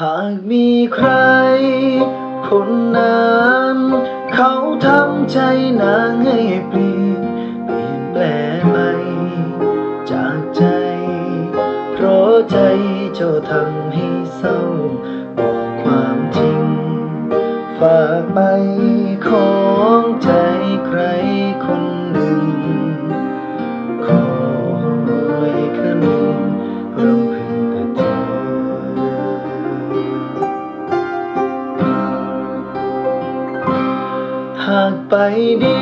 หากมีใคร คนนั้นเขาทำใจนางให้เปลี่ยนเปลี่ยนแปลงไปจากใจ เพราะใจเจ้าทำให้เศร้าบอกความจริงฝากไป หากไปดี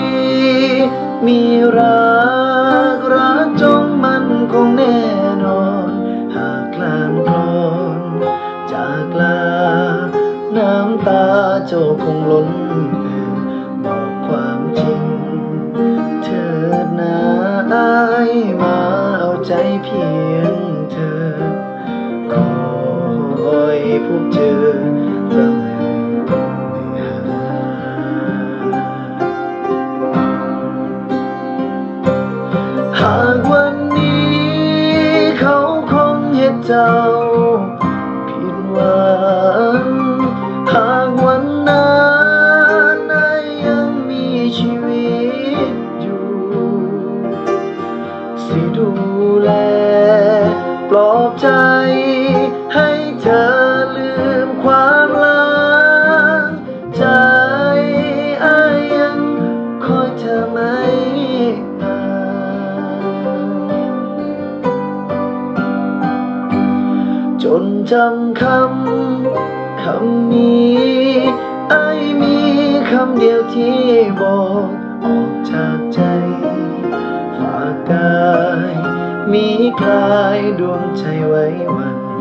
มีรักรักจงมันคงแน่นอน หากลานคลอนจากลา น้ำตาเจ้าคงล้น เจ้าผิดหวังหากวันนั้นนายยังมีชีวิตอยู่สิดูแลปลอบใจให้เธอลืมความลังใจอายยังคอยเธอม่ห่ นจำคำคำนี้ไอมีคำเดียวที่บอกออกจากใจฝากกายมีคลายดวงใจไว้วัน